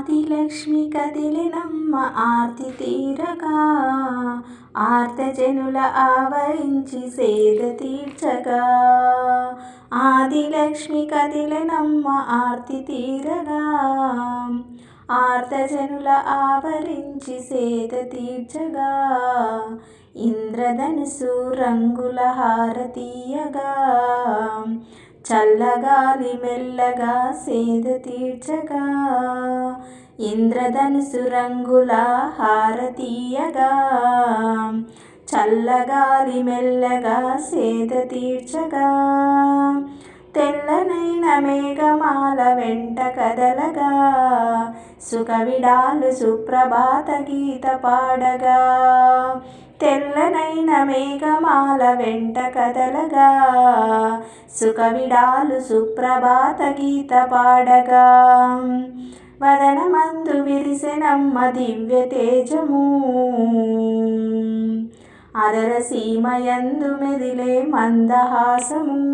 ఆదిలక్ష్మి కదిలినమ్మ ఆర్తి తీరగా ఆర్తజనుల ఆవరించి సేద తీర్చగా. ఆదిలక్ష్మి కదిలినమ్మ ఆర్తి తీరగా ఆర్తజనుల ఆవరించి సేద తీర్చగా. ఇంద్రధనుసు రంగుల హారతీయగా చల్లగాలి మెల్లగా సేద తీర్చగా ఇంద్రధనుసు రంగుల హారతీయగా చల్లగాలి మెల్లగా సేద తీర్చగా తెల్లనైన మేఘమాల వెంట కదలగా సుఖవిడాలు సుప్రభాత గీత పాడగా. తెల్లనైన మేఘమాల వెంట కదలగా సుఖవిడాలు సుప్రభాత గీత పాడగా. వదనమందు విరిసెనమ్మ దివ్య తేజము అదర సీమయందు మెదిలే మందహాసము.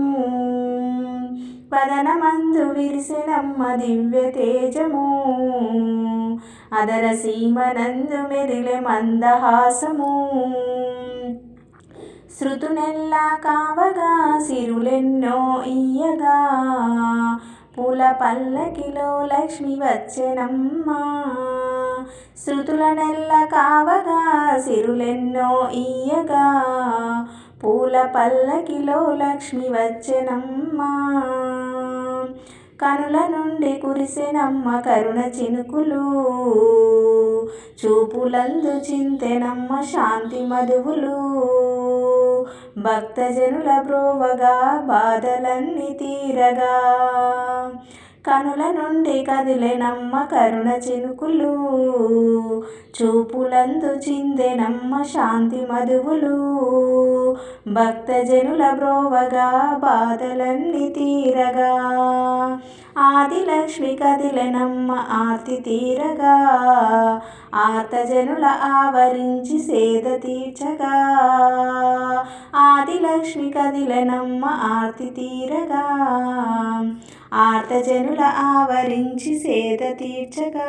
పదనమందు విరిసినమ్మ దివ్య తేజము. అదర సీమనందు మెదిలే మందహాసము. శృతునెల్లా కావగా సిరులెన్నో ఇయ్యగా. పూల పల్లకిలో లక్ష్మి వచ్చెనమ్మా. శృతుల నెల్ల కావగా సిరులెన్నో ఇయ్యగా. పూల పల్లకిలో లక్ష్మి వచ్చెనమ్మా. కనుల నుండి కురిసెనమ్మ కరుణ చినుకులు. చూపులందు చింతెనమ్మ శాంతి మధువులు. భక్తజనుల బ్రోవగా బాధలన్నీ తీరగా. కనుల నుండి కదిలెనమ్మ కరుణ చినుకులు. చూపులందు చిందెనమ్మ శాంతి మధువులు. భక్తజనుల బ్రోవగా బాధలన్నీ తీరగా. ఆదిలక్ష్మి కదిలెనమ్మ ఆర్తి తీరగా. ఆర్తజనుల ఆవరించి సేద తీర్చగా. ఆదిలక్ష్మి కదిలెనమ్మ ఆర్తి తీరగా. ఆర్తజనుల ఆవరించి సేద తీర్చగా.